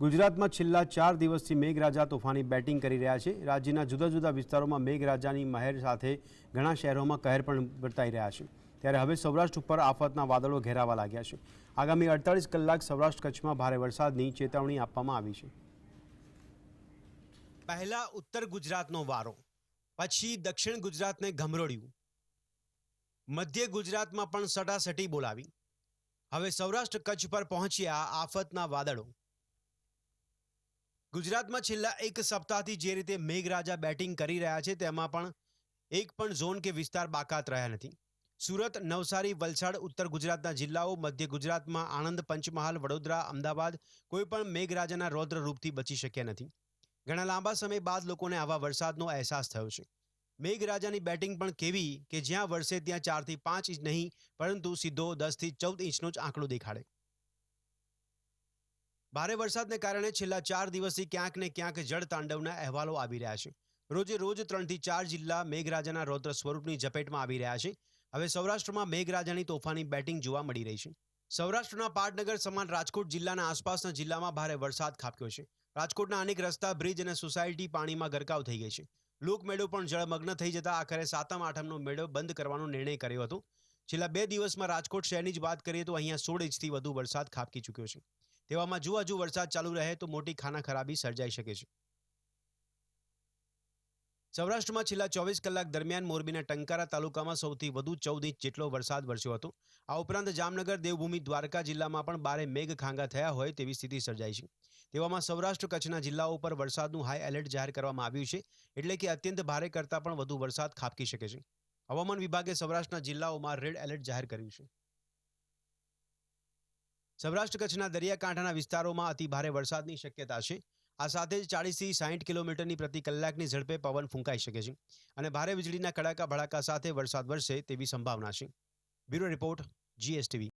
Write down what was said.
ગુજરાતમાં છેલ્લા ચાર દિવસથી મેઘરાજા તોફાની બેટિંગ કરી રહ્યા છે. રાજ્યના જુદા જુદા વિસ્તારોમાં મેઘરાજાની મહેર સાથે ઘણા શહેરોમાં કહેર પણ વર્તાઈ રહ્યા છે. ત્યારે હવે સૌરાષ્ટ્ર ઉપર આફતના વાદળો ઘેરાવા લાગ્યા છે. આગામી અડતાલીસ કલાક સૌરાષ્ટ્ર કચ્છમાં ભારે વરસાદની ચેતવણી આપવામાં આવી છે. પહેલા ઉત્તર ગુજરાતનો વારો, પછી દક્ષિણ ગુજરાતને ગમરોડ્યું મધ્ય ગુજરાતમાં પણ સટાસટી બોલાવી. હવે સૌરાષ્ટ્ર કચ્છ પર પહોંચ્યા આફતના વાદળો. ગુજરાતમાં છેલ્લા એક સપ્તાહથી જે રીતે મેઘરાજા બેટિંગ કરી રહ્યા છે, તેમાં પણ એક પણ ઝોન કે વિસ્તાર બાકાત રહ્યા નથી. સુરત, નવસારી, વલસાડ, ઉત્તર ગુજરાતના જિલ્લાઓ, મધ્ય ગુજરાતમાં આણંદ, પંચમહાલ, વડોદરા, અમદાવાદ કોઈ પણ મેઘરાજાના રૌદ્ર રૂપથી બચી શક્યા નથી. ઘણા લાંબા સમય બાદ લોકોને આવા વરસાદનો અહેસાસ થયો છે. મેઘરાજાની બેટિંગ પણ કેવી કે જ્યાં વરસે ત્યાં ચારથી પાંચ ઇંચ નહીં, પરંતુ સીધો દસથી ચૌદ ઇંચનો જ આંકડો દેખાડે. ભારે વરસાદને કારણે છેલ્લા ચાર દિવસથી ક્યાંક ને ક્યાંક જળ તાંડવના અહેવાલો આવી રહ્યા છે. રોજે રોજ ત્રણથી ચાર જિલ્લા મેઘરાજાના રૌદ્ર સ્વરૂપની ઝપેટમાં આવી રહ્યા છે. હવે સૌરાષ્ટ્રમાં મેઘરાજાની તોફાની બેટિંગ જોવા મળી રહી છે. સૌરાષ્ટ્રના પાટનગર, સમાન રાજકોટ જિલ્લાના આસપાસના જિલ્લામાં ભારે વરસાદ ખાબક્યો છે. રાજકોટના અનેક રસ્તા, બ્રિજ અને સોસાયટી પાણીમાં ગરકાવ થઈ ગઈ છે. લોકમેળો પણ જળમગ્ન થઈ જતા આખરે સાતમ આઠમનો મેળો બંધ કરવાનો નિર્ણય કર્યો હતો. છેલ્લા બે દિવસમાં રાજકોટ શહેરની જ વાત કરીએ તો અહીંયા સોળ ઇંચથી વધુ વરસાદ ખાબકી ચૂક્યો છે. તેવામાં જો હજુ વરસાદ ચાલુ રહે તો મોટી ખાના ખરાબી સર્જાઈ શકે છે. સૌરાષ્ટ્રમાં છેલ્લા ચોવીસ કલાક દરમિયાન મોરબીના ટંકારા તાલુકામાં સૌથી વધુ ચૌદ ઇંચ જેટલો વરસાદ વરસ્યો હતો. આ ઉપરાંત જામનગર, દેવભૂમિ, દ્વારકા જિલ્લામાં પણ બારે મેઘ ખાંગા થયા હોય તેવી સ્થિતિ સર્જાઈ છે. તેવામાં સૌરાષ્ટ્ર કચ્છના જિલ્લાઓ પર વરસાદનું હાઈ એલર્ટ જાહેર કરવામાં આવ્યું છે, એટલે કે અત્યંત ભારે કરતાં પણ વધુ વરસાદ ખાબકી શકે છે. હવામાન વિભાગે સૌરાષ્ટ્રના જિલ્લાઓમાં રેડ એલર્ટ જાહેર કર્યું છે. સૌરાષ્ટ્ર કચ્છના દરિયાકાંઠાના વિસ્તારોમાં અતિ ભારે વરસાદની શક્યતા છે. આ સાથે જ ચાળીસથી સાહીઠ કિલોમીટરની પ્રતિ કલાકની ઝડપે પવન ફૂંકાઈ શકે છે અને ભારે વીજળીના કડાકા ભડાકા સાથે વરસાદ વરસે તેવી સંભાવના છે. Bureau report, GSTV.